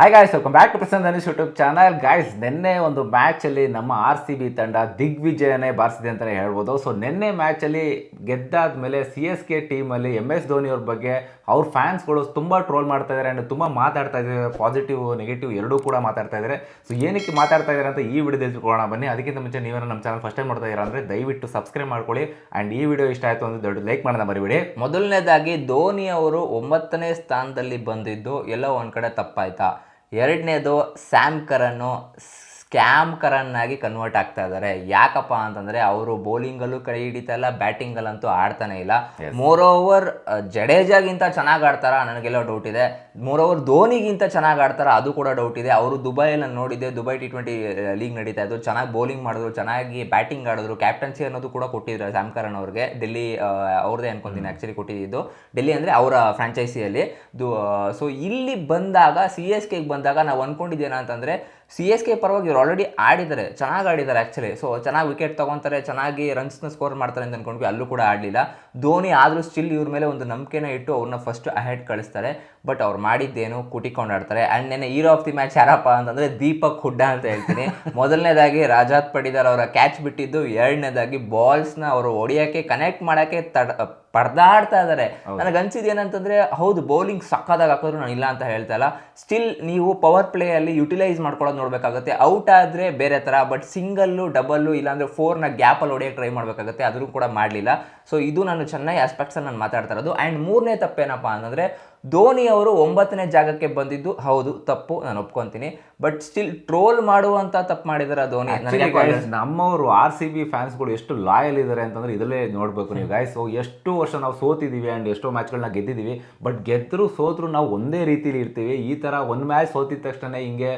Hi guys welcome back to Prasanna Dhanush YouTube channel guys ನಿನ್ನೆ ಒಂದು ಮ್ಯಾಚಲ್ಲಿ ನಮ್ಮ R C B ತಂಡ ದಿಗ್ವಿಜಯನೇ ಬಾರಿಸಿದೆ ಅಂತಲೇ ಹೇಳ್ಬೋದು. ಸೊ ನಿನ್ನೆ ಮ್ಯಾಚಲ್ಲಿ ಗೆದ್ದಾದ ಮೇಲೆ ಸಿ ಎಸ್ ಕೆ ಟೀಮಲ್ಲಿ ಎಂ ಎಸ್ ಧೋನಿ ಅವ್ರ ಬಗ್ಗೆ ಅವ್ರ ಫ್ಯಾನ್ಸ್ಗಳು ತುಂಬ ಟ್ರೋಲ್ ಮಾಡ್ತಾ ಇದ್ದಾರೆ ಆ್ಯಂಡ್ ತುಂಬ ಮಾತಾಡ್ತಾ ಇದ್ದಾರೆ ಪಾಸಿಟಿವ್ ನೆಗೆಟಿವ್ ಎರಡೂ ಕೂಡ ಮಾತಾಡ್ತಾ ಇದ್ದಾರೆ ಸೊ ಏನಕ್ಕೆ ಮಾತಾಡ್ತಾ ಇದ್ದಾರೆ ಅಂತ ಈ ವಿಡಿಯೋದಲ್ಲಿ ತಿಳ್ಕೊಳ್ಳೋಣ. ಬನ್ನಿ, ಅದಕ್ಕಿಂತ ಮುಂಚೆ ನೀವೇನೋ ನಮ್ಮ ಚಾನಲ್ ಫಸ್ಟ್ ಟೈಮ್ ಮಾಡ್ತಾ ಇದ್ದೀರಾ ಅಂದರೆ ದಯವಿಟ್ಟು ಸಬ್ಸ್ಕ್ರೈಬ್ ಮಾಡ್ಕೊಳ್ಳಿ ಆ್ಯಂಡ್ ಈ ವಿಡಿಯೋ ಇಷ್ಟ ಆಯಿತು ಅಂದರೆ ದೊಡ್ಡ ಲೈಕ್ ಮಾಡೋಣ ಮರಿಬೇಡಿ. ಮೊದಲನೇದಾಗಿ ಧೋನಿ ಅವರು ಒಂಬತ್ತನೇ ಸ್ಥಾನದಲ್ಲಿ ಬಂದಿದ್ದು ಎಲ್ಲೋ ಒಂದು ಕಡೆ ತಪ್ಪಾಯ್ತಾ? ಎರಡನೇದು ಸ್ಯಾಮ್ ಕರನ್ನು ಸ್ಕ್ಯಾಮ್ ಕರನ್ ಕನ್ವರ್ಟ್ ಆಗ್ತಾ ಇದ್ದಾರೆ ಯಾಕಪ್ಪ ಅಂತಂದ್ರೆ ಅವರು ಬೌಲಿಂಗಲ್ಲೂ ಕೈ ಹಿಡಿತಾ ಇಲ್ಲ ಬ್ಯಾಟಿಂಗಲ್ಲಂತೂ ಆಡ್ತಾನೆ ಇಲ್ಲ. ಮೋರ್ ಓವರ್ ಜಡೇಜಾಗಿಂತ ಚೆನ್ನಾಗಿ ಆಡ್ತಾರ? ನನಗೆಲ್ಲ ಡೌಟ್ ಇದೆ. ಮೋರ್ ಓವರ್ ಧೋನಿಗಿಂತ ಚೆನ್ನಾಗಿ ಆಡ್ತಾರ? ಅದು ಕೂಡ ಡೌಟ್ ಇದೆ. ಅವರು ದುಬೈಯಲ್ಲಿ ನೋಡಿದ್ದೆ. ದುಬೈ ಟಿ ಟ್ವೆಂಟಿ ಲೀಗ್ ನಡೀತಾ ಇದ್ದು ಚೆನ್ನಾಗಿ ಬೌಲಿಂಗ್ ಮಾಡಿದ್ರು. ಚೆನ್ನಾಗಿ ಬ್ಯಾಟಿಂಗ್ ಆಡಿದ್ರು. ಕ್ಯಾಪ್ಟನ್ಸಿ ಅನ್ನೋದು ಕೂಡ ಕೊಟ್ಟಿದ್ರು ಸ್ಯಾಮ್ ಕರನ್ ಅವ್ರಿಗೆ. ಡೆಲ್ಲಿ ಅವ್ರದೇ ಅವ್ರದ್ದೇ ಅನ್ಕೊಂತೀನಿ ಆ್ಯಕ್ಚುಲಿ ಕೊಟ್ಟಿದ್ದು. ಡೆಲ್ಲಿ ಅಂದರೆ ಅವರ ಫ್ರಾಂಚೈಸಿಯಲ್ಲಿ ದು ಸೊ ಇಲ್ಲಿ ಬಂದಾಗ ಸಿ ಎಸ್ ಕೆಗೆ ಬಂದಾಗ ನಾವು ಅಂದ್ಕೊಂಡಿದ್ದೇನೆ ಅಂತಂದರೆ ಸಿ ಎಸ್ ಕೆ ಪರವಾಗಿ ಇವ್ರು ಆಲ್ರೆಡಿ ಆಡಿದ್ದಾರೆ, ಚೆನ್ನಾಗಿ ಆಡಿದ್ದಾರೆ ಆ್ಯಕ್ಚುಲಿ ಸೊ ಚೆನ್ನಾಗಿ ವಿಕೆಟ್ ತೊಗೊತಾರೆ, ಚೆನ್ನಾಗಿ ರನ್ಸ್ನ ಸ್ಕೋರ್ ಮಾಡ್ತಾರೆ ಅಂತ ಅಂದ್ಕೊಂಡ್ವಿ ಅಲ್ಲೂ ಕೂಡ ಆಡಲಿಲ್ಲ. ಧೋನಿ ಆದರೂ ಸ್ಟಿಲ್ ಇವ್ರ ಮೇಲೆ ಒಂದು ನಂಬಿಕೆನ ಇಟ್ಟು ಅವ್ರನ್ನ ಫಸ್ಟ್ ಅಹೆಡ್ ಕಳಿಸ್ತಾರೆ. ಬಟ್ ಅವ್ರು ಮಾಡಿದ್ದೇನು, ಕುಟಿಕೊಂಡು ಆಡ್ತಾರೆ. ಆ್ಯಂಡ್ ನೆನೆ ಹೀರೋ ಆಫ್ ದಿ ಮ್ಯಾಚ್ ಯಾರಪ್ಪ ಅಂತಂದರೆ ದೀಪಕ್ ಹುಡ್ಡ ಅಂತ ಹೇಳ್ತೀನಿ. ಮೊದಲನೇದಾಗಿ ರಾಜಾತ್ ಪಡಿದಾರ್ ಅವರ ಕ್ಯಾಚ್ ಬಿಟ್ಟಿದ್ದು, ಎರಡನೇದಾಗಿ ಬಾಲ್ಸ್ನ ಅವರು ಹೊಡಿಯೋಕ್ಕೆ ಕನೆಕ್ಟ್ ಮಾಡೋಕ್ಕೆ ತಡ ಪಡ್ದಾಡ್ತಾ ಇದ್ದಾರೆ ನನಗೆ ಅನ್ಸಿದ್ದು ಏನಂತಂದ್ರೆ ಹೌದು ಬೌಲಿಂಗ್ ಸಕ್ಕದಾಗ ಹಾಕಿದ್ರು ನಾನು ಇಲ್ಲ ಅಂತ ಹೇಳ್ತಾ ಇಲ್ಲ. ಸ್ಟಿಲ್ ನೀವು ಪವರ್ ಪ್ಲೇ ಅಲ್ಲಿ ಯುಟಿಲೈಸ್ ಮಾಡ್ಕೊಳ್ಳೋದು ನೋಡ್ಬೇಕಾಗುತ್ತೆ. ಔಟ್ ಆದ್ರೆ ಬೇರೆ ತರ ಬಟ್ ಸಿಂಗಲ್ಲು ಡಬಲ್ಲು ಇಲ್ಲಾಂದ್ರೆ ಫೋರ್ನ ಗ್ಯಾಪಲ್ಲಿ ಹೊಡೆಯಕ್ಕೆ ಟ್ರೈ ಮಾಡಬೇಕಾಗುತ್ತೆ. ಅದನ್ನು ಕೂಡ ಮಾಡಲಿಲ್ಲ. ಸೊ ಇದು ನಾನು ಚೆನ್ನೈ ಆಸ್ಪೆಕ್ಟ್ಸ್ ನಾನು ಮಾತಾಡ್ತಾ ಇರೋದು. ಆ್ಯಂಡ್ ಮೂರನೇ ತಪ್ಪೇನಪ್ಪ ಅಂತಂದ್ರೆ ಧೋನಿ ಅವರು ಒಂಬತ್ತನೇ ಜಾಗಕ್ಕೆ ಬಂದಿದ್ದು ಹೌದು ತಪ್ಪು ನಾನು ಒಪ್ಕೊಂತೀನಿ. ಬಟ್ ಸ್ಟಿಲ್ ಟ್ರೋಲ್ ಮಾಡುವಂತ ತಪ್ಪು ಮಾಡಿದಾರೆ ಧೋನಿ. ನಮ್ಮವರು ಆರ್ ಸಿ ಬಿ ಫ್ಯಾನ್ಸ್ಗಳು ಎಷ್ಟು ಲಾಯಲ್ ಇದ್ದಾರೆ ಅಂತಂದ್ರೆ ಇದರಲ್ಲೇ ನೋಡ್ಬೇಕು ನೀವು. ಗಾಯ್ಸ್ ಸೊ ಎಷ್ಟು ವರ್ಷ ನಾವು ಸೋತಿದ್ದೀವಿ ಆ್ಯಂಡ್ ಎಷ್ಟೋ ಮ್ಯಾಚ್ಗಳನ್ನ ಗೆದ್ದಿದ್ದೀವಿ ಬಟ್ ಗೆದ್ದರು ಸೋತ್ರು ನಾವು ಒಂದೇ ರೀತಿಲಿ ಇರ್ತೀವಿ. ಈ ಥರ ಒಂದು ಮ್ಯಾಚ್ ಸೋತಿದ ತಕ್ಷಣ ಹಿಂಗೆ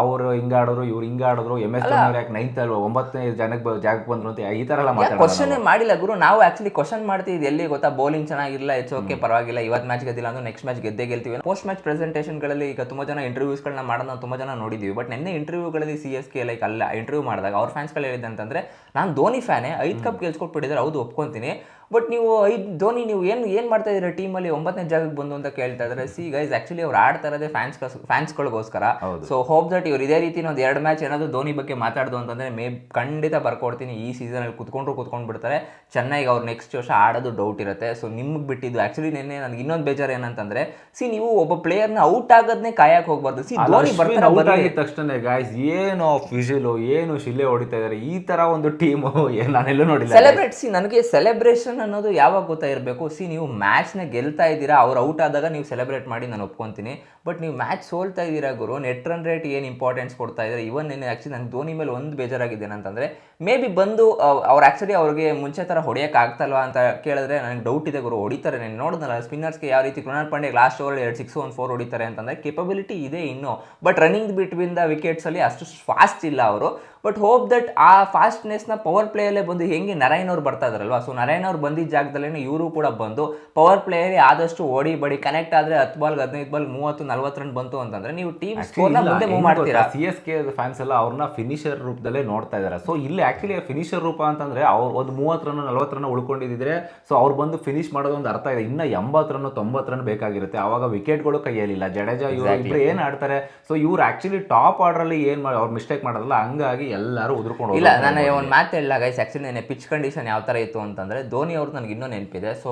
ಅವರು ಹಿಂಗೆ ಆಡಿದ್ರು ಇವ್ರು ಹಿಂಗೆ ಆಡಿದ್ರು ಎಂ ಎಸ್ ಧೋನಿ ಯಾಕೆ ನೈನ್ತ್ ಅಲ್ವಾ ಒಂಬತ್ತನೇ ಜನಕ್ಕೆ ಜಾಗಕ್ಕೆ ಬಂದ್ರು ಅಂತ ಈ ಥರ ಎಲ್ಲ ಮಾತಾಡೋದು ಕ್ವಶನ್ ಮಾಡಿಲ್ಲ ಗುರು. ನಾವು ಆಕ್ಚುಲಿ ಕ್ವಶನ್ ಮಾಡ್ತೀವಿ ಎಲ್ಲಿ ಗೊತ್ತಾ? ಬೌಲಿಂಗ್ ಚೆನ್ನಾಗಿಲ್ಲ ಇಟ್ಸ್ ಓಕೆ ಪರವಾಗಿಲ್ಲ ಇವತ್ತು ಮ್ಯಾಚ್ ಗೆದ್ದಿಲ್ಲ ಅಂದ್ರೆ ನೆಕ್ಸ್ಟ್ ಮ್ಯಾಚ್ ಗೆದ್ದೇ ಗೆಲ್ತೀವಿ ಪೋಸ್ಟ್ ಮ್ಯಾಚ್ ಪ್ರೆಸೆಂಟೇಷನ್ಗಳಲ್ಲಿ ಈಗ ತುಂಬಾ ಜನ ಇಂಟರ್ವ್ಯೂಸ್ಗಳನ್ನ ಮಾಡೋದನ್ನ ತುಂಬಾ ಜನ ನೋಡಿದ್ದೀವಿ ಬಟ್ ನಿನ್ನೆ ಇಂಟರ್ವ್ಯೂಗಳಲ್ಲಿ ಸಿ ಎಸ್ ಕೆ ಲೈಕ್ ಅಲ್ಲ ಇಂಟರ್ವ್ಯೂ ಮಾಡಿದಾಗ, ಅವ್ರ ಫ್ಯಾನ್ಸ್ಗಳು ಹೇಳಿದೆ ಅಂತಂದ್ರೆ ನಾನು ಧೋನಿ ಫ್ಯಾನೇ ಐದು ಕಪ್ ಗೆಲ್ಸ್ಕೊಟ್ಬಿಟ್ಟಿದ್ದಾರೆ ಹೌದು, ಒಪ್ಕೊಂತೀನಿ. ಬಟ್ ನೀವು ಐದು ಧೋನಿ ನೀವು ಏನು ಏನು ಮಾಡ್ತಾ ಇದ್ದೀರಾ ಟೀಮಲ್ಲಿ ಒಂಬತ್ತನೇ ಜಾಗಕ್ಕೆ ಬಂದು ಅಂತ ಕೇಳ್ತಾ ಇದ್ದಾರೆ. ಸಿ ಗೈಸ್ ಆ್ಯಕ್ಚುಲಿ ಅವ್ರು ಆಡ್ತಾ ಇರೋದೇ ಫ್ಯಾನ್ಸ್ ಫ್ಯಾನ್ಸ್ಗಳಿಗೋಸ್ಕರ ಸೊ ಹೋಪ್ ದಟ್ ಇವ್ರು ಇದೇ ರೀತಿ ಒಂದು ಎರಡು ಮ್ಯಾಚ್ ಏನಾದರೂ ಧೋನಿ ಬಗ್ಗೆ ಮಾತಾಡ್ದು ಅಂತಂದ್ರೆ ಮೇ ಖಂಡಿತ ಬರ್ಕೊಡ್ತೀನಿ. ಈ ಸೀಸನಲ್ಲಿ ಕುತ್ಕೊಂಡ್ರು ಕುತ್ಕೊಂಡು ಬಿಡ್ತಾರೆ. ಚೆನ್ನಾಗಿ ಅವ್ರು ನೆಕ್ಸ್ಟ್ ವರ್ಷ ಆಡೋದು ಡೌಟ್ ಇರುತ್ತೆ. ಸೊ ನಿಮ್ಗೆ ಬಿಟ್ಟಿದ್ದು ಆಕ್ಚುಲಿ ನಿನ್ನೆ ನನಗೆ ಇನ್ನೊಂದು ಬೇಜಾರು ಏನಂತಂದ್ರೆ ಸಿ ನೀವು ಒಬ್ಬ ಪ್ಲೇಯರ್ನ ಔಟ್ ಆಗೋದನ್ನೇ ಕಾಯಕ್ಕೆ ಹೋಗ್ಬಾರ್ದು. ಸಿ ಧೋನಿ ಬರ್ತಾರೆ ತಕ್ಷಣ ಗಾಯ್ಸ್ ಏನು ಫಿಸಿಲು ಏನು ಶಿಲೆ ಹೊಡಿತಾ ಇದ್ದಾರೆ ಈ ತರ ಒಂದು ಟೀಮು ನಾನೆಲ್ಲೂ ನೋಡಿಲ್ಲ ಸೆಲೆಬ್ರೇಟ್ ಸಿ ನನಗೆ ಸೆಲೆಬ್ರೇಷನ್ ಅನ್ನೋದು ಯಾವಾಗ ಗೊತ್ತಾಗಿರಬೇಕು? ಸಿ, ನೀವು ಮ್ಯಾಚ್ನ ಗೆಲ್ತಾ ಇದ್ದೀರಾ, ಅವ್ರು ಔಟ್ ಆದಾಗ ನೀವು ಸೆಲೆಬ್ರೇಟ್ ಮಾಡಿ, ನಾನು ಒಪ್ಕೊಂತೀನಿ. ಬಟ್ ನೀವು ಮ್ಯಾಚ್ ಸೋಲ್ತಾ ಇದ್ದೀರಾ ಗುರು? ನೆಟ್ ರನ್ ರೇಟ್ ಏನು ಇಂಪಾರ್ಟೆನ್ಸ್ ಕೊಡ್ತಾ ಇದ್ದಾರೆ? ಇವನ್ ಏನು ಆ್ಯಕ್ಚುಲಿ ನನಗೆ ಧೋನಿ ಮೇಲೆ ಒಂದು ಬೇಜಾರಾಗಿದೆ ಅಂತಂದರೆ ಮೇ ಬಿ ಬಂದು ಅವ್ರು ಆ್ಯಕ್ಚುಲಿ ಅವ್ರಿಗೆ ಮುಂಚೆ ಥರ ಹೊಡೆಯೋಕೆ ಆಗ್ತಲ್ವಾ ಅಂತ ಕೇಳಿದ್ರೆ ನನಗೆ ಡೌಟ್ ಇದೆ ಗುರು. ಹೊಡಿತಾರೆ, ನಾನು ನೋಡಿದ್ನಲ್ಲ ಸ್ಪಿನ್ನರ್ಸ್ಗೆ ಯಾವ ರೀತಿ ಕೃಣಾಲ್ ಪಾಂಡೆ ಲಾಸ್ಟ್ ಓವರ್ ಎರಡು ಸಿಕ್ಸ್ ಒನ್ ಫೋರ್ ಹೊಡಿತಾರೆ ಅಂತಂದರೆ ಕೇಪಬಿಲಿಟಿ ಇದೆ ಇನ್ನು. ಬಟ್ ರನ್ನಿಂಗ್ ಬಿಟ್ವೀನ್ ದ ವಿಕೆಟ್ಸಲ್ಲಿ ಅಷ್ಟು ಫಾಸ್ಟ್ ಇಲ್ಲ ಅವರು. ಬಟ್ ಹೋಪ್ ದಟ್ ಆ ಫಾಸ್ಟ್ನೆಸ್ನ ಪವರ್ ಪ್ಲೇಯಲ್ಲೇ ಬಂದು ಹೆಂಗೆ ನಾರಾಯಣ್ ಅವ್ರು ಬರ್ತಾ ಇದಾರಲ್ವಾ? ಸೊ ನಾರಾಯಣ್ ಅವ್ರು ಬಂದಿದ್ದ ಜಾಗದಲ್ಲೇ ಇವರು ಕೂಡ ಬಂದು ಪವರ್ ಪ್ಲೇಯರ್ ಆದಷ್ಟು ಓಡಿ ಬಡಿ ಕನೆಕ್ಟ್ ಆದರೆ ಹತ್ತು ಬಾಲ್ ಹದಿನೈದು ಬಾಲ್ ಮೂವತ್ತು ನಲ್ವತ್ತು ರನ್ ಬಂತು ಅಂತಂದ್ರೆ ನೀವು ಟೀಮ್ ಸ್ಕೋರ್ನ ಮುಂದೆ ಮೂವ್ ಮಾಡ್ತೀರಾ? ಸಿ ಎಸ್ ಕೆ ಫ್ಯಾನ್ಸ್ ಎಲ್ಲ ಅವ್ರನ್ನ ಫಿನಿಷರ್ ರೂಪದಲ್ಲೇ ನೋಡ್ತಾ ಇದ್ದಾರೆ ಸೊ ಇಲ್ಲಿ ಆಕ್ಚುಲಿ ಫಿನಿಷರ್ ರೂಪ ಅಂತಂದ್ರೆ ಅವ್ರು ಒಂದು ಮೂವತ್ತು ರನ್ ನಲ್ವತ್ತು ರನ್ ಉಳ್ಕೊಂಡಿದ್ರೆ ಸೊ ಅವ್ರು ಬಂದು ಫಿನಿಶ್ ಮಾಡೋದು ಒಂದು ಅರ್ಥ ಇದೆ. ಇನ್ನ ಎಂಬತ್ತು ರನ್ ತೊಂಬತ್ತು ರನ್ ಬೇಕಾಗಿರುತ್ತೆ. ಅವಾಗ ವಿಕೆಟ್ಗಳು ಕೈಯಲ್ಲಿಲ್ಲ ಜಡೇಜಾ ಇವರು ಇಬ್ರು ಏನ್ ಆಡ್ತಾರೆ? ಸೊ ಇವ್ರು ಆಕ್ಚುಲಿ ಟಾಪ್ ಆರ್ಡರ್ ಅಲ್ಲಿ ಏನ್ ಮಾಡಿ ಅವ್ರು ಮಿಸ್ಟೇಕ್ ಮಾಡೋದಲ್ಲ ಹಂಗಾಗಿ ಎಲ್ಲರೂ ಉದ್ರಕೊಂಡು ಇಲ್ಲ ನಾನು ಒಂದು ಮ್ಯಾಚ್ ಹೇಳಿಲ್ಲ ಗೈಸ್ ಆ್ಯಕ್ಚುಲಿ ನೆನೆ ಪಿಚ್ ಕಂಡೀಷನ್ ಯಾವ ತರ ಇತ್ತು ಅಂತಂದ್ರೆ ಧೋನಿ ಅವ್ರದ್ದು ನನಗೆ ಇನ್ನೂ ನೆನಪಿದೆ. ಸೊ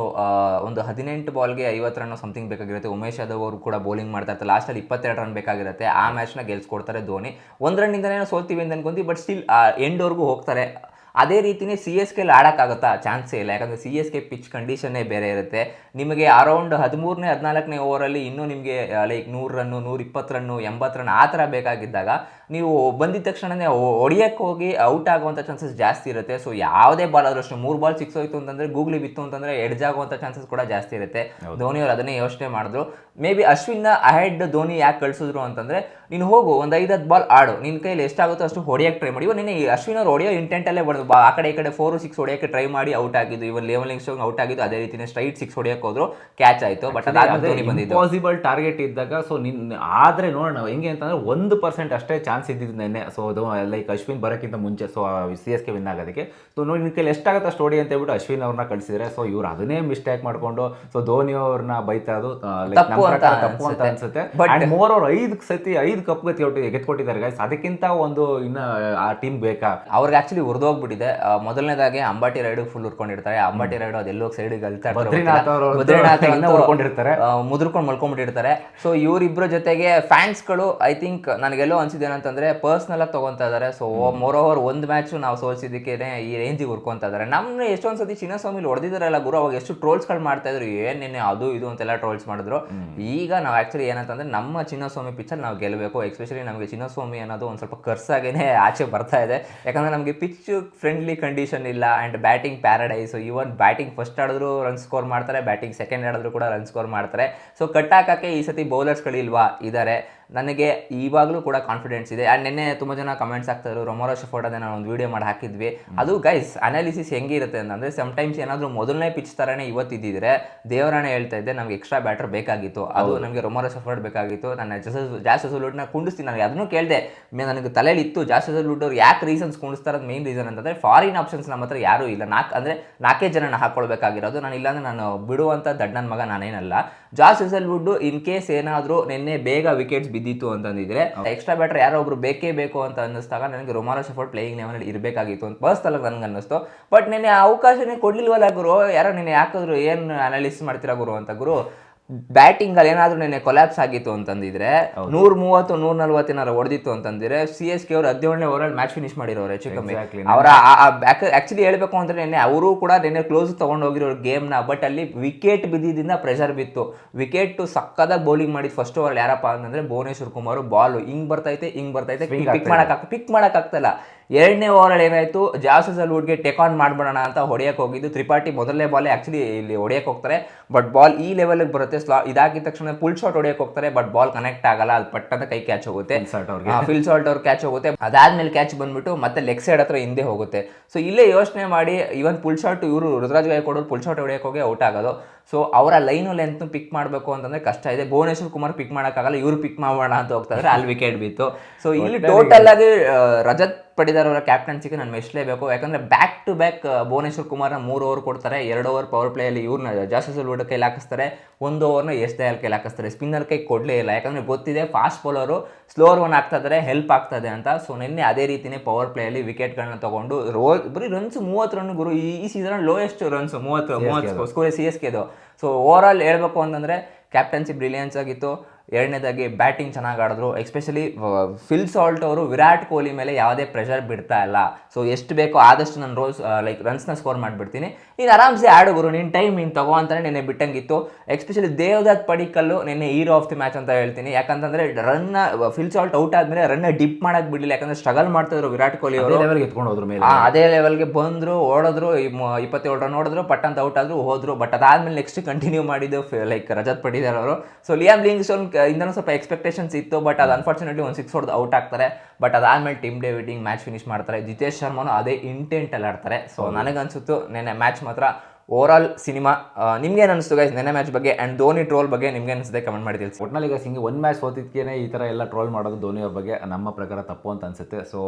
ಒಂದು ಹದಿನೆಂಟು ಬಾಲ್ಗೆ ಐವತ್ತು ರನ್ ಸಮಥಿಂಗ್ ಬೇಕಾಗಿರುತ್ತೆ. ಉಮೇಶ್ ಯಾದವ್ ಅವರು ಕೂಡ ಬೌಲಿಂಗ್ ಮಾಡ್ತಾ ಇರ್ತಾರೆ ಲಾಸ್ಟಲ್ಲಿ ಇಪ್ಪತ್ತೆರಡು ರನ್ ಬೇಕಾಗಿರುತ್ತೆ. ಆ ಮ್ಯಾಚ್ನ ಗೆಲ್ಸ್ಕೊಡ್ತಾರೆ ಧೋನಿ. ಒಂದು ರನ್ನಿಂದನೇ ಸೋಲ್ತೀವಿ ಅಂತ ಅನ್ಕೊಂತೀವಿ ಬಟ್ ಸ್ಟಿಲ್ ಎಂಡ್ವರೆಗೂ ಹೋಗ್ತಾರೆ. ಅದೇ ರೀತಿನೇ ಸಿ ಎಸ್ ಕೆಲಿ ಆಡೋಕ್ಕಾಗುತ್ತಾ? ಚಾನ್ಸೇ ಇಲ್ಲ. ಯಾಕಂದರೆ ಸಿ ಎಸ್ ಕೆ ಪಿಚ್ ಕಂಡೀಷನ್ನೇ ಬೇರೆ ಇರುತ್ತೆ. ನಿಮಗೆ ಅರೌಂಡ್ ಹದಿಮೂರನೇ ಹದಿನಾಲ್ಕನೇ ಓವರಲ್ಲಿ ಇನ್ನೂ ನಿಮಗೆ ಲೈಕ್ ನೂರು ರನ್ನು ನೂರಿಪ್ಪತ್ತು ರನ್ನು ಎಂಬತ್ತು ರನ್ ಆ ಥರ ಬೇಕಾಗಿದ್ದಾಗ ನೀವು ಬಂದಿದ್ದ ತಕ್ಷಣನೇ ಹೊಡಿಯಕ್ಕೆ ಹೋಗಿ ಔಟ್ ಆಗುವಂಥ ಚಾನ್ಸಸ್ ಜಾಸ್ತಿ ಇರುತ್ತೆ. ಸೊ ಯಾವುದೇ ಬಾಲ್ ಆದ್ರೂ ಅಷ್ಟು ಮೂರು ಬಾಲ್ ಸಿಕ್ಸ್ ಹೋಯ್ತು ಅಂತಂದರೆ ಗೂಗ್ಲಿ ಬಿತ್ತು ಅಂತಂದರೆ ಎಡ್ಜ್ ಆಗುವಂಥ ಚಾನ್ಸಸ್ ಕೂಡ ಜಾಸ್ತಿ ಇರುತ್ತೆ. ಧೋನಿ ಅವರು ಅದನ್ನೇ ಯೋಚನೆ ಮಾಡಿದ್ರು. ಮೇ ಬಿ ಅಶ್ವಿನ್ನ ಅಹೆಡ್ ಧೋನಿ ಯಾಕೆ ಕಳಿಸಿದ್ರು ಅಂತಂದರೆ ನೀನು ಹೋಗು ಒಂದು ಐದತ್ತು ಬಾಲ್ ಆಡು. ನಿನ್ನ ಕೈಯಲ್ಲಿ ಎಷ್ಟಾಗುತ್ತೋ ಅಷ್ಟು ಹೊಡಿಯಕ್ಕೆ ಟ್ರೈ ಮಾಡಿ. ಇವಾಗ ನಿನ್ನೆ ಈ ಅಶ್ವಿನ್ ಅವ್ರು ಹೊಡೆಯೋ ಇಂಟೆಂಟಲ್ಲೇ ಬಡ್ದು ಆ ಕಡೆ ಈ ಕಡೆ ಫೋರು ಸಿಕ್ಸ್ ಹೊಡಿಯೋಕ್ಕೆ ಟ್ರೈ ಮಾಡಿ ಔಟ್ ಆಗಿದ್ದು ಇವಾಗ ಲೆವೆಲಿಂಗ್ ಸ್ಟೋಂಗ್ ಔಟ್ ಆಗಿದ್ದು ಅದೇ ರೀತಿನೇ ಸ್ಟ್ರೈಟ್ ಸಿಕ್ಸ್ ಹೊಡಿಯಕ್ಕೆ ಹೋದ್ರು ಕ್ಯಾಚ್ ಆಯಿತು. ಬಟ್ ಅದಾದ್ಮೇಲೆ ಧೋನಿ ಬಂದಿದ್ದು. ಪಾಸಿಬಲ್ ಟಾರ್ಗೆಟ್ ಇದ್ದಾಗ ಸೊ ನಿನ್ನ ಆದರೆ ನೋಡೋಣ ಹೆಂಗೆ ಅಂತಂದ್ರೆ ಒಂದು ಪರ್ಸೆಂಟ್ ಅಷ್ಟೇ ಚಾನ್ಸ್ ಇದ್ದಿದ್ದು ನೆನ್ನೆ. ಸೊ ಅದು ಲೈಕ್ ಅಶ್ವಿನ್ ಬರೋಕ್ಕಿಂತ ಮುಂಚೆ so C S K win ಆಗೋದಕ್ಕೆ. ಸೊ ನೋಡಿ ನಿನ್ ಕೈಲಿ ಎಷ್ಟಾಗುತ್ತೆ ಅಷ್ಟು ಹೊಡಿ ಅಂತ ಹೇಳ್ಬಿಟ್ಟು ಅಶ್ವಿನ್ ಅವ್ರನ್ನ ಕಳಿಸಿದ್ರೆ ಸೊ ಇವ್ರು ಅದನ್ನೇ ಮಿಸ್ಟೇಕ್ ಮಾಡ್ಕೊಂಡು ಸೊ ಧೋನಿ ಅವ್ರನ್ನ ಬೈತಾ ಅದು ತಪ್ಪು ಅಂತ ಅನ್ಸುತ್ತೆ. ಬಟ್ ಮೋರ್ ಅವ್ರು ಐದು ಸತಿ ಐದು ಕಪ್ ಗೆದ್ಕೊಟ್ಟಿದ್ದಾರೆ ಗೈಸ್ ಅದಕ್ಕಿಂತ ಒಂದು ಇನ್ನ ಆ ಟೀಮ್ ಬೇಕಾ? ಅವ್ರಿಗೆ ಆಕ್ಚುಲಿ ಉರ್ದೋಗ್ಬಿಟ್ಟಿದೆ ಮೊದಲನೇದಾಗಿ ಅಂಬಾಟಿ ರೈಡ್ ಫುಲ್ ಉರ್ಕೊಂಡಿರ್ತಾರೆ ಅಂಬಾಟಿ ರೈಡ್ ಅದೆಲ್ಲೋ ಸೈಡ್ ಉರ್ಕೊಂಡಿರ್ತಾರೆ. ಮುದ್ರಕೊಂಡು ಮಲ್ಕೊಂಡ್ಬಿಟ್ಟಿರ್ತಾರೆ. ಸೊ ಇವ್ರಿಬ್ರ ಜೊತೆಗೆ ಫ್ಯಾನ್ಸ್ಗಳು ಐ ಥಿಂಕ್ ನನಗೆಲ್ಲೋ ಅನ್ಸಿದೆ ಏನಂತಂದ್ರೆ ಪರ್ಸ್ನಲ್ ಆಗಿ ಇದ್ದಾರೆ ಇದಾರೆ. ಸೊ ಮೋರ್ ಓವರ್ ಒಂದು ಮ್ಯಾಚ್ ನಾವು ಸೋಲ್ಸಿದ್ದಕ್ಕೆ ಈ ರೇಂಜಿಗೆ ಹುರ್ಕೊತಾ ಇದ್ದಾರೆ ನಮ್ಮನ್ನ ಎಷ್ಟೊಂದು ಸತಿ ಚಿನ್ನಸ್ವಾಮಿಲಿ ಹೊಡೆದಿದ್ದಾರಲ್ಲ ಗುರು ಅವಾಗ ಎಷ್ಟು ಟ್ರೋಲ್ಸ್ಗಳು ಮಾಡ್ತಾ ಇದ್ರು. ಏನೇನೆ ನಿನ್ನೆ ಅದು ಇದು ಅಂತೆಲ್ಲ ಟ್ರೋಲ್ಸ್ ಮಾಡಿದ್ರು. ಈಗ ನಾವು ಆಕ್ಚುಲಿ ಏನಂತಂದ್ರೆ ನಮ್ಮ ಚಿನ್ನಸ್ವಾಮಿ ಪಿಚ್ಚಲ್ಲಿ ನಾವು ಗೆಲ್ಲಬೇಕು ಎಸ್ಪೆಷಲಿ ನಮಗೆ ಚಿನ್ನಸ್ವಾಮಿ ಅನ್ನೋದು ಒಂದು ಸ್ವಲ್ಪ ಕರ್ಸಾಗೇನೇ ಆಚೆ ಬರ್ತಾ ಇದೆ. ಯಾಕಂದ್ರೆ ನಮಗೆ ಪಿಚ್ ಫ್ರೆಂಡ್ಲಿ ಕಂಡೀಷನ್ ಇಲ್ಲ and batting paradise even batting first ಆಡಿದ್ರು ರನ್ ಸ್ಕೋರ್ ಮಾಡ್ತಾರೆ ಬ್ಯಾಟಿಂಗ್ ಸೆಕೆಂಡ್ ಆಡಿದ್ರು ಕೂಡ ರನ್ ಸ್ಕೋರ್ ಮಾಡ್ತಾರೆ. ಸೊ ಕಟ್ಟಾಕಕ್ಕೆ ಈ ಸತಿ ಬೌಲರ್ಸ್ಗಳಿಲ್ವಾ ಇದ್ದಾರೆ ನನಗೆ ಇವಾಗಲೂ ಕೂಡ ಕಾನ್ಫಿಡೆನ್ಸ್ ಇದೆ. ಆ್ಯಂಡ್ ನಿನ್ನೆ ತುಂಬ ಜನ ಕಮೆಂಟ್ಸ್ ಆಗ್ತಾಯಿದ್ರು ರೊಮೋರೋ ಶಫೋರ್ಡ್ ನಾನು ಒಂದು ವಿಡಿಯೋ ಮಾಡಿ ಹಾಕಿದ್ವಿ. ಅದು ಗೈಸ್ ಅನಾಲಿಸಿಸ್ ಹೆಂಗಿರುತ್ತೆ ಅಂತಂದರೆ ಸಮ್ಟೈಮ್ಸ್ ಏನಾದರೂ ಮೊದಲನೇ ಪಿಚ್ ಥರನೇ ಇವತ್ತಿದ್ದಿದ್ರೆ ದೇವರಾಣ ಹೇಳ್ತಾ ಇದ್ದೆ ನಮಗೆ ಎಕ್ಸ್ಟ್ರಾ ಬ್ಯಾಟರ್ ಬೇಕಾಗಿತ್ತು. ಅದು ನಮಗೆ ರೊಮೋರೋ ಶಫೋರ್ಡ್ ಬೇಕಾಗಿತ್ತು. ನನ್ನ ಜಾಸ್ತಿ ಸೊಲ್ಯೂಟ್ನ ಕುಂಡಿಸ್ತೀನಿ. ನನಗೆ ಅದನ್ನು ಕೇಳಿದೆ. ನನಗೆ ತಲೆಯಲ್ಲಿ ಇತ್ತು. ಜಾಸ್ತಿ ಸೊಲ್ಯೂಟ್ ಅವ್ರು ಯಾಕೆ ರೀಸನ್ಸ್ ಕುಣಿಸ್ತಾರೆ ಮೇನ್ ರೀಸನ್ ಅಂತಂದರೆ ಫಾರಿನ್ ಆಪ್ಷನ್ಸ್ ನಮ್ಮ ಹತ್ರ ಯಾರೂ ಇಲ್ಲ. ನಾಲ್ಕು ಅಂದರೆ ನಾಲ್ಕೇ ಜನನ ಹಾಕ್ಕೊಳ್ಬೇಕಾಗಿರೋದು ನಾನು ಇಲ್ಲಾಂದರೆ ನಾನು ಬಿಡುವಂಥ ದಡ್ಡನ ಮಗ ನಾನೇನಲ್ಲ. ಜಾಸ್ ವುಡ್ ಇನ್ ಕೇಸ್ ಏನಾದರೂ ನಿನ್ನೆ ಬೇಗ ವಿಕೆಟ್ಸ್ ಬಿದ್ದಿತ್ತು ಅಂತಂದಿದ್ರೆ ಎಕ್ಸ್ಟ್ರಾ ಬ್ಯಾಟರ್ ಯಾರೋ ಒಬ್ರು ಬೇಕೇ ಬೇಕು ಅಂತ ಅನ್ನಿಸ್ದಾಗ ನನಗೆ ರೊಮಾರೋ ಸಪೋರ್ಟ್ ಪ್ಲೇಯಿಂಗ್ ಲೆವೆನಲ್ಲಿ ಇರಬೇಕಾಗಿತ್ತು ಅಂತ ಪರ್ಸ್ನಲ್ ನನಗೆ ಅನ್ನಿಸ್ತು. ಬಟ್ ನಿನ್ನೆ ಅವಕಾಶನೇ ಕೊಡ್ಲಿಲ್ವಲ್ಲ ಗುರು? ಯಾರೋ ನಿನ್ನೆ ಯಾಕಾದ್ರು ಏನು ಅನಾಲಿಸ್ ಮಾಡ್ತೀರಾ ಗುರು ಅಂತ ಗುರು? ಬ್ಯಾಟಿಂಗ್ ಅಲ್ಲಿ ಏನಾದ್ರೂ ನೆನ್ನೆ ಕೊಲ್ಯಾಪ್ಸ್ ಆಗಿತ್ತು ಅಂತಂದಿದ್ರೆ ನೂರ ಮೂವತ್ತು ನೂರ ನಲ್ವತ್ತೇನಾರು ಹೊಡೆದಿತ್ತು ಅಂತಂದಿದ್ರೆ ಸಿ ಎಸ್ ಕೆ ಅವರು ಹದಿನೇಳನೇ ಓವರಲ್ಲಿ ಮ್ಯಾಚ್ ಫಿನಿಶ್ ಮಾಡಿರೋರು ಹೆಚ್ಚು ಕಮ್ಮಿ. ಅವರ ಆಕ್ಚುಲಿ ಹೇಳ್ಬೇಕು ಅಂದ್ರೆ ನಿನ್ನೆ ಅವರು ಕೂಡ ನಿನ್ನೆ ಕ್ಲೋಸ್ ತಗೊಂಡು ಹೋಗಿರೋ ಗೇಮ್ನ ಬಟ್ ಅಲ್ಲಿ ವಿಕೆಟ್ ಬಿದ್ದಿದ್ದರಿಂದ ಪ್ರೆಷರ್ ಬಿತ್ತು. ವಿಕೆಟ್ ಸಕ್ಕದಾಗಿ ಬೌಲಿಂಗ್ ಮಾಡಿದ್ ಫಸ್ಟ್ ಓವರ್ ಯಾರಪ್ಪ ಅಂತಂದ್ರೆ ಭುವನೇಶ್ವರ್ ಕುಮಾರ್ ಬಾಲ್ ಹಿಂಗ್ ಬರ್ತೈತೆ ಹಿಂಗ್ ಬರ್ತೈತೆ ಪಿಕ್ ಮಾಡಕ್ ಪಿಕ್ ಮಾಡಕ್ ಆಗ್ತಲ್ಲ ಎರಡನೇ ಓವರಲ್ಲಿ ಏನಾಯ್ತು? ಜಾಸಸ್ ವುಡ್ಗೆ ಟೇಕ್ ಆನ್ ಮಾಡ್ಬಿಡೋಣ ಅಂತ ಹೊಡೆಯಕ್ಕೆ ಹೋಗಿದ್ದು. ತ್ರಿಪಾಠಿ ಮೊದಲನೇ ಬಾಲ್ ಆ್ಯಕ್ಚುಲಿ ಇಲ್ಲಿ ಹೊಡೆಯಕ್ಕೆ ಹೋಗ್ತಾರೆ. ಬಟ್ ಬಾಲ್ ಈ ಲೆವೆಲ್ಗೆ ಬರುತ್ತೆ. ಸ್ಲಾ ಇದಾಗಿದ ತಕ್ಷಣ ಫುಲ್ ಶಾಟ್ ಹೊಡೆಯಕ್ಕೆ ಹೋಗ್ತಾರೆ. ಬಟ್ ಬಾಲ್ ಕನೆಕ್ಟ್ ಆಗಲ್ಲ. ಅದು ಪಟ್ಟದ ಕೈ ಕ್ಯಾಚ್ ಹೋಗುತ್ತೆ. ಫಿಲ್ ಸಾಲ್ಟ್ ಅವ್ರ ಕ್ಯಾಚ್ ಹೋಗುತ್ತೆ. ಅದಾದ್ಮೇಲೆ ಕ್ಯಾಚ್ ಬಂದ್ಬಿಟ್ಟು ಮತ್ತೆ ಲೆಗ್ ಸೈಡ್ ಹತ್ರ ಹಿಂದೆ ಹೋಗುತ್ತೆ. ಸೊ ಇಲ್ಲೇ ಯೋಚನೆ ಮಾಡಿ ಇವನ್ ಫುಲ್ ಶಾಟ್ ಇವರು ರುದ್ರಾಜ್ ಗಾಯ ಕೊಡೋರು ಫುಲ್ ಶಾಟ್ ಹೊಡೆಯಕ್ಕೆ ಹೋಗಿ ಔಟ್ ಆಗೋದು. ಸೊ ಅವರ ಲೈನು ಲೆಂತ್ನು ಪಿಕ್ ಮಾಡಬೇಕು ಅಂತಂದ್ರೆ ಕಷ್ಟ ಇದೆ. ಭುವನೇಶ್ವರ್ ಕುಮಾರ್ ಪಿಕ್ ಮಾಡೋಕ್ಕಾಗಲ್ಲ ಇವರು ಪಿಕ್ ಮಾಡೋಣ ಅಂತ ಹೋಗ್ತಾರೆ ಅಲ್ಲಿ ವಿಕೆಟ್ ಬಿತ್ತು. ಸೊ ಇಲ್ಲಿ ಟೋಟಲ್ ಆಗಿ ರಜತ್ ಪಡಿದಾರ್ ಅವರ ಕ್ಯಾಪ್ಟನ್ಸಿಗೆ ನಾನು ಮೆಚ್ಚಲೇಬೇಕು ಯಾಕಂದ್ರೆ ಬ್ಯಾಕ್ ಟು ಬ್ಯಾಕ್ ಭುವನೇಶ್ವರ್ ಕುಮಾರ್ನ ಮೂರು ಓವರ್ ಕೊಡ್ತಾರೆ. ಎರಡು ಓವರ್ ಪವರ್ ಪ್ಲೇಯಲ್ಲಿ ಇವ್ರನ್ನ ಜಾಸ್ತಿ ವುಡ್ ಕೈಲಿ ಹಾಕಿಸ್ತಾರೆ. ಒಂದು ಓವರ್ನ ಎಸ್ ದಯಾಲ್ ಕೈಲಿ ಹಾಕಿಸ್ತಾರೆ. ಸ್ಪಿನ್ನರ್ ಕೈ ಕೊಡಲೇ ಇಲ್ಲ. ಯಾಕಂದ್ರೆ ಗೊತ್ತಿದೆ ಫಾಸ್ಟ್ ಬೌಲರು ಸ್ಲೋರ್ ಒನ್ ಆಗ್ತಾ ಇದ್ದಾರೆ ಹೆಲ್ಪ್ ಆಗ್ತದೆ ಅಂತ. ಸೊ ನಿನ್ನೆ ಅದೇ ರೀತಿನೇ ಪವರ್ ಪ್ಲೇಯಲ್ಲಿ ವಿಕೆಟ್ಗಳನ್ನ ತಗೊಂಡು ರೋ ಬರೀ ರನ್ಸ್ ಮೂವತ್ತು ರನ್ ಗುರು ಈ ಈ ಸೀಸನ್ ಲೋಯೆಸ್ಟ್ ರನ್ಸ್ ಮೂವತ್ತು ಮೂವತ್ತು ಸ್ಕೋರ್ ಸಿ ಎಸ್ ಕೆದು ಸೊ ಓವರ್ ಆಲ್ ಹೇಳ್ಬೇಕು ಅಂತಂದರೆ ಕ್ಯಾಪ್ಟನ್ಸಿ ಬ್ರಿಲಿಯನ್ಸ್ ಆಗಿತ್ತು. ಎರಡನೇದಾಗಿ ಬ್ಯಾಟಿಂಗ್ ಚೆನ್ನಾಗಿ ಆಡಿದ್ರು ಎಸ್ಪೆಷಲಿ ಫಿಲ್ ಸಾಲ್ಟ್ ಅವರು ವಿರಾಟ್ ಕೊಹ್ಲಿ ಮೇಲೆ ಯಾವುದೇ ಪ್ರೆಷರ್ ಬಿಡ್ತಾ ಇಲ್ಲ. ಸೊ ಎಷ್ಟು ಬೇಕೋ ಆದಷ್ಟು ನಾನು ರೋಲ್ಸ್ ಲೈಕ್ ರನ್ಸ್ನ ಸ್ಕೋರ್ ಮಾಡಿಬಿಡ್ತೀನಿ. ನೀನು ಆರಾಮ್ಸೆ ಆಡು ಗುರು ನಿನ್ನ ಟೈಮ್ ನೀನು ತಗೋ ಅಂತಲೇ ನೆನ್ನೆ ಬಿಟ್ಟಂಗಿತ್ತು. ಎಸ್ಪೆಷಲಿ ದೇವದತ್ ಪಡಿಕಲ್ಲು ನಿನ್ನೆ ಹೀರೋ ಆಫ್ ದಿ ಮ್ಯಾಚ್ ಅಂತ ಹೇಳ್ತೀನಿ. ಯಾಕಂತಂದ್ರೆ ರನ್ನ ಫಿಲ್ ಸಾಲ್ಟ್ ಔಟ್ ಆದಮೇಲೆ ರನ್ನ ಡಿಪ್ ಮಾಡೋಕೆ ಬಿಡಲಿಲ್ಲ. ಯಾಕಂದ್ರೆ ಸ್ಟ್ರಗಲ್ ಮಾಡ್ತಿದ್ರು ವಿರಾಟ್ ಕೊಹ್ಲಿ ಅವರು. ಲೆವೆಲ್ಗೆ ಎತ್ಕೊಂಡು ಹೋದ್ರು ಮೇಲೆ. ಅದೇ ಲೆವೆಲ್ಗೆ ಬಂದರು ಓಡಿದ್ರು ಇಪ್ಪತ್ತೇಳು ರನ್ ಓಡಿದ್ರು ಪಟ್ ಅಂತ ಔಟ್ ಆದರೂ ಹೋದ್ರು. ಬಟ್ ಅದಾದ್ಮೇಲೆ ನೆಕ್ಸ್ಟ್ ಕಂಟಿನ್ಯೂ ಮಾಡಿದ್ದು ಲೈಕ್ ರಜತ್ ಪಡಿದಾರ್ ಅವರು. ಸೊ ಲಿಯಾಮ್ ಲಿಂಗ್ಸ್ಟೋನ್ ಇಂದನೂ ಸ್ವಲ್ಪ ಎಕ್ಸ್ಪೆಕ್ಟೇಷನ್ಸ್ ಇತ್ತು ಬಟ್ ಅದು ಅನ್ಫಾರ್ಚುನೇಟ್ಲಿ ಒಂದು ಸಿಕ್ಸ್ ಹೊಡೆದು ಔಟ್ ಆಗ್ತಾರೆ. ಬಟ್ ಅದಾದ್ಮೇಲೆ ಟೀಮ್ ಡೇವಿಡಿಂಗ್ ಮ್ಯಾಚ್ ಫಿನಿಶ್ ಮಾಡ್ತಾರೆ. ಜಿತೇಶ್ ಶರ್ಮನು ಅದೇ ಇಂಟೆಂಟಲ್ಲಿ ಆಡ್ತಾರೆ. ಸೊ ನನಗನ್ಸುತ್ತು ನೆನ್ನೆ ಮ್ಯಾಚ್ ಮಾತ್ರ ಓವರ್ ಆಲ್ ಸಿನಿಮಾ ನಿಮ್ಗೇನು ಅನಿಸ್ತು ಗೈಸ್ ನೆನ್ನೆ ಮ್ಯಾಚ್ ಬಗ್ಗೆ ಆ್ಯಂಡ್ ಧೋನಿ ಟ್ರೋಲ್ ಬಗ್ಗೆ ನಿಮ್ಗೆ ಅನಿಸುತ್ತೆ ಕಮೆಂಟ್ ಮಾಡಿ ತಿಳಿಸಿ. ಒಟ್ನಲ್ಲಿ ಈಗ ಹಿಂಗೆ ಒಂದು ಮ್ಯಾಚ್ ಸೋತಿದ್ಕೇನೆ ಈ ಥರ ಎಲ್ಲ ಟ್ರೋಲ್ ಮಾಡೋದು ಧೋನಿ ಅವ್ರ ಬಗ್ಗೆ ನಮ್ಮ ಪ್ರಕಾರ ತಪ್ಪು ಅಂತ ಅನ್ಸುತ್ತೆ. ಸೊ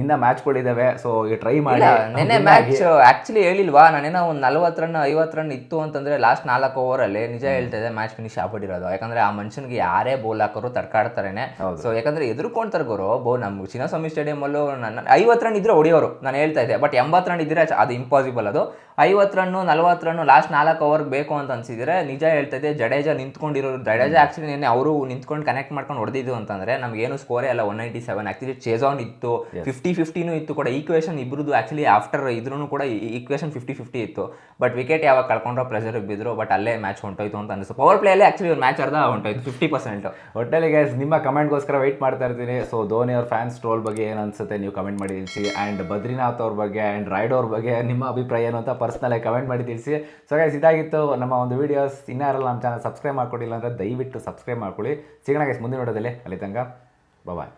ಇನ್ನ ಮ್ಯಾಚ್ಗಳಿದ್ದಾವೆ ಸೊ ಈ ಟ್ರೈ ಮಾಡಿ. ನೆನೆ ನೆನ್ನೆ ಮ್ಯಾಚ್ ಆ್ಯಕ್ಚುಲಿ ಹೇಳಿಲ್ವಾ? ನಾನೇನೋ ಒಂದು ನಲ್ವತ್ತು ರನ್ ಐವತ್ತು ರನ್ ಇತ್ತು ಅಂತಂದ್ರೆ ಲಾಸ್ಟ್ ನಾಲ್ಕು ಓವರಲ್ಲಿ ನಿಜ ಹೇಳ್ತಾ ಇದೆ ಮ್ಯಾಚ್ ಫಿನಿಶ್ ಆಗ್ಬಿಟ್ಟಿರೋದು. ಯಾಕಂದ್ರೆ ಆ ಮನುಷ್ಯನಿಗೆ ಯಾರೇ ಬೋಲ್ ಹಾಕೋರು ತಡ್ಕಾಡ್ತಾರೇನೆ. ಸೊ ಯಾಕಂದ್ರೆ ಎದುರ್ಕೊಂತಾರೆ ಗುರು. ಬೋ ನಮ್ಮ ಚಿನ್ನಸ್ವಾಮಿ ಸ್ಟೇಡಿಯಮಲ್ಲೂ ನನ್ನ ಐವತ್ತು ರನ್ ಇದ್ರೆ ಹೊಡಿಯೋರು. ನಾನು ಹೇಳ್ತಾ ಇದ್ದೆ. ಬಟ್ ಎಂಬತ್ತು ರನ್ ಇದ್ದರೆ ಅದು ಇಂಪಾಸಿಬಲ್ ಅದು. ಐವತ್ತು ರನ್ನು ನಲ್ವತ್ತು ರನ್ನು ಲಾಸ್ಟ್ ನಾಲ್ಕು ಓವರ್ಗೆ ಬೇಕು ಅಂತ ಅನ್ಸಿದ್ರೆ ನಿಜ ಹೇಳ್ತಾ ಇದ್ದೆ ಜಡೇಜಾ ನಿಂತ್ಕೊಂಡಿರೋರು ಜಡೇಜಾ ಆ್ಯಕ್ಚುಲಿ ನಿನ್ನೆ ಅವರು ನಿಂತ್ಕೊಂಡು ಕನೆಕ್ಟ್ ಮಾಡ್ಕೊಂಡು ಹೊಡೆದಿದ್ದು ಅಂತಂದರೆ ನಮಗೇನು ಸ್ಕೋರೇ ಅಲ್ಲ one ninety seven actually chase on ಇತ್ತು ಫಿಫ್ಟಿ ಫಿಫ್ಟಿನೂ ಇತ್ತು ಕೂಡ ಈಕ್ವೇಷನ್ ಇಬ್ರದ್ದು ಆ್ಯಕ್ಚುಲಿ ಆಫ್ಟರ್ ಇದ್ರೂ ಕೂಡ ಈಕ್ವೇಷನ್ ಫಿಫ್ಟಿ ಫಿಫ್ಟಿ ಇತ್ತು. ಬಟ್ ವಿಕೆಟ್ ಯಾವಾಗ ಕಳ್ಕೊಂಡ್ರೋ ಪ್ರೆಷರ್ ಬಿದ್ದರು ಬಟ್ ಅಲ್ಲೇ ಮ್ಯಾಚ್ ಹೊಂಟೋಯ್ತು ಅಂತ ಅನಿಸ್ತು ಪವರ್ ಪ್ಲೇಯಲ್ಲೇ ಆ್ಯಕ್ಚುಲಿ ಒಂದು ಮ್ಯಾಚ್ ಅರ್ಧ ಹೊಂಟೋಯ್ತು ಫಿಫ್ಟಿ ಪರ್ಸೆಂಟ್ ಒಟ್ಟಲ್ಲಿ ಗೈಸ್ ನಿಮ್ಮ ಕಮೆಂಟ್ಗೋಸ್ಕರ ವೆಯ್ಟ್ ಮಾಡ್ತಾ ಇರ್ತೀನಿ. ಸೊ ಧೋನಿ ಅವ್ರ ಫ್ಯಾನ್ಸ್ ಟ್ರೋಲ್ ಬಗ್ಗೆ ಏನು ಅನ್ಸುತ್ತೆ ನೀವು ಕಮೆಂಟ್ ಮಾಡಿ ತಿಳಿಸಿ. ಆ್ಯಂಡ್ ಬದ್ರಿನಾಥ್ ಅವ್ರ ಬಗ್ಗೆ ಆ್ಯಂಡ್ ರೈಡ್ ಅವ್ರ ಬಗ್ಗೆ ನಿಮ್ಮ ಅಭಿಪ್ರಾಯ ಏನು ಅಂತ ಪರ್ಸ್ನಲ್ ಆಗಿ ಕಮೆಂಟ್ ಮಾಡಿ ತಿಳಿಸಿ. ಸೊ ಗೈಸ್ ಇದಾಗಿತ್ತು ನಮ್ಮ ಒಂದು ವೀಡಿಯೋಸ್ ಇನ್ನಾರಲ್ಲ ನಮ್ಮ ಚಾನಲ್ ಸಬ್ಸ್ಕ್ರೈಬ್ ಮಾಡ್ಕೊಡಿಲ್ಲ ಅಂದರೆ ದಯವಿಟ್ಟು ಸಬ್ಸ್ಕ್ರೈಬ್ ಮಾಡ್ಕೊಳ್ಳಿ. ಸಿಗೋಣ ಗೈಸ್ ಮುಂದಿನ ನೋಡೋದಲ್ಲಿ ಅಲ್ಲಿ ತನಕ ಬಾಯ್